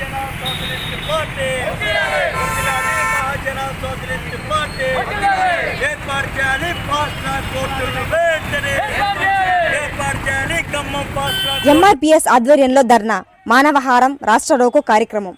Mahajana socialist party Mahajana socialist party ఏర్పాటు చేయాలి fast track కోర్టును వెంటనే ఏర్పాటు చేయాలి ఖమ్మం ఫాస్ట్ ఆధ్వర్యంలో ధర్నా మానవహారం రాష్ట్ర రోకో కార్యక్రమం.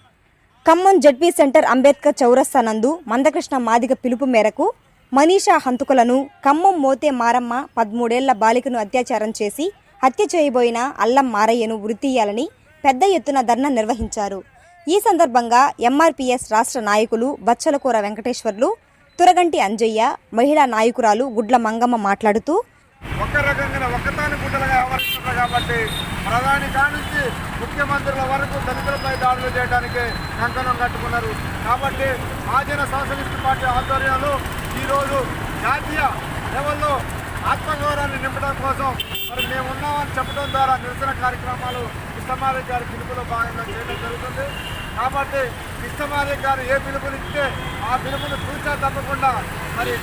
ఖమ్మం జడ్పీ సెంటర్ అంబేద్కర్ చౌరస్తా నందు మందకృష్ణ మాదిగ పిలుపు మేరకు మనీషా హంతుకులను ఖమ్మం మోతే మారమ్మ పదమూడేళ్ళ బాలికను అత్యాచారం చేసి హత్య చేయబోయిన అల్లం మారయ్యను వృత్తియాలని పెద్ద ఎత్తున ధర్నా నిర్వహించారు. ఈ సందర్భంగా ఎంఆర్పీఎస్ రాష్ట్ర నాయకులు బచ్చలకూర వెంకటేశ్వర్లు తురగంటి అంజయ్య మహిళా నాయకురాలు గుడ్ల మంగమ్మ మాట్లాడుతూ ఒక రకంగా ఒకతాని గుడ్డలుగా వ్యవహరిస్తున్నారు కాబట్టి ప్రధాని కానించి ముఖ్యమంత్రుల వరకు దళితులపై దాడులు చేయడానికి కంకణం కట్టుకున్నారు. కాబట్టి మహాజన సోషలిస్ట్ పార్టీ ఆధ్వర్యంలో ఈరోజు జాతీయ లెవెల్లో ఆత్మగౌరవాన్ని నింపడం కోసం మరి మేము ఉన్నామని చెప్పడం ద్వారా నిరసన కార్యక్రమాలు కృష్ణమారి గారి పిలుపులో భాగంగా చేయడం జరుగుతుంది. కాబట్టి కృష్ణమారి గారు ఏ పిలుపునిస్తే ఆ పిలుపుని చూసా తప్పకుండా మరి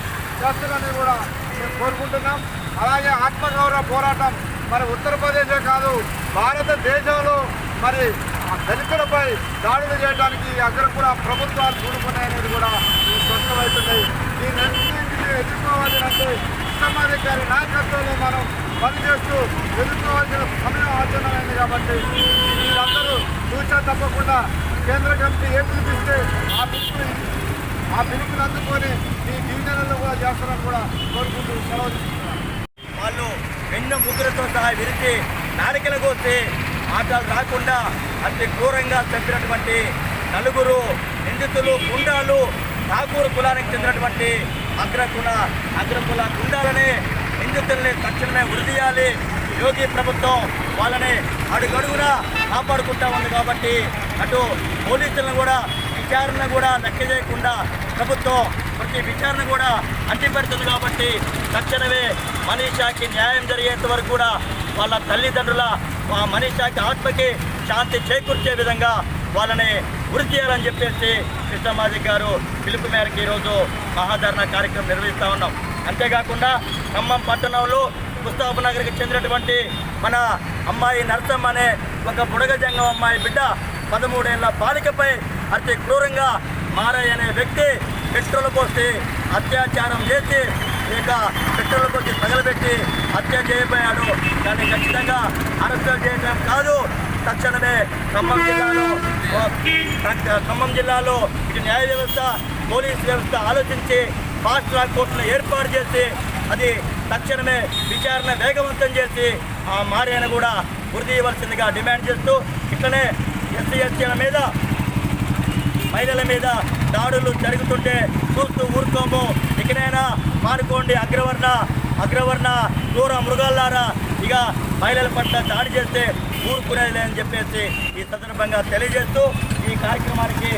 చేస్తుందని కూడా మేము కోరుకుంటున్నాం. అలాగే ఆత్మగౌరవ పోరాటం మరి ఉత్తరప్రదేశే కాదు భారతదేశంలో మరి ఆ దళితులపై దాడులు చేయడానికి అక్కడ కూడా ప్రభుత్వాలు చూడుకున్నాయనేది కూడా ఈ స్పష్టమవుతుంది. దీన్ని ఎదుర్కోవాలి అంటే కృష్ణమారి గారి నాయకత్వంలో మనం పనిచేస్తూ ఎదుర్కోవాల్సిన ఆచరణమైంది కాబట్టి మీరందరూ సూచన తప్పకుండా కేంద్ర కమిటీ ఏ పిలిపిస్తే ఆ పిలుపు ఆ పిలుపుని అందుకొని మీ డివిజన్లలో కూడా చేస్తారని కూడా కోరుకుంటూ సెలవు వాళ్ళు వెన్న ముగ్గులతో సహా విరిచి నారికల కోసి ఆటలు రాకుండా అతి క్రూరంగా చంపినటువంటి నలుగురు నిందితులు గుండాలు ఠాకూర్ కులానికి చెందినటువంటి అగ్రకుల అగ్రకుల గుండాలని నిందితుల్ని తక్షణమే వృద్ధి యోగి ప్రభుత్వం వాళ్ళని అడుగడుగునా కాపాడుకుంటా ఉంది కాబట్టి అటు పోలీసులను కూడా విచారణ కూడా లెక్క చేయకుండా ప్రభుత్వం ప్రతి విచారణ కూడా అంటిపెడుతుంది కాబట్టి తక్షణమే మనీషాకి న్యాయం జరిగేంత వరకు కూడా వాళ్ళ తల్లిదండ్రుల ఆ మనీషాకి ఆత్మకి శాంతి చేకూర్చే విధంగా వాళ్ళని వృద్ధి చేయాలని చెప్పేసి కృష్ణమాజీ గారు పిలుపు మేరకు ఈరోజు మహాధరణ కార్యక్రమం నిర్వహిస్తూ ఉన్నాం. అంతేకాకుండా ఖమ్మం పట్టణంలో ముస్తాఫ్ నగర్కి చెందినటువంటి మన అమ్మాయి నరసమ్మ అనే ఒక బుడగజంగం అమ్మాయి బిడ్డ పదమూడేళ్ళ బాలికపై అతి క్రూరంగా మారయ్య అనే వ్యక్తి పెట్రోల్ పోసి అత్యాచారం చేసి ఇక పెట్రోల్ పోసి తగలబెట్టి హత్య చేయబోయాడు. దాన్ని ఖచ్చితంగా అరెస్ట్ చేయడం కాదు. తక్షణమే ఖమ్మం జిల్లాలో ఖమ్మం జిల్లాలో ఇటు న్యాయ వ్యవస్థ పోలీస్ వ్యవస్థ ఆలోచించి ఫాస్ట్ ట్రాక్ కోర్టును ఏర్పాటు చేసి అది తక్షణమే విచారణ వేగవంతం చేసి ఆ మారేన కూడా వృద్ధి డిమాండ్ చేస్తూ ఇట్లనే ఎస్సీ ఎస్టీల మీద మహిళల మీద దాడులు జరుగుతుంటే చూస్తూ ఊరుకోము. ఇకనైనా మానుకోండి అగ్రవర్ణ అగ్రవర్ణ దూర మృగాల్లారా. ఇక మహిళల పట్ల దాడి చేస్తే ఊరుకునేది అని చెప్పేసి ఈ సందర్భంగా తెలియజేస్తూ ఈ కార్యక్రమానికి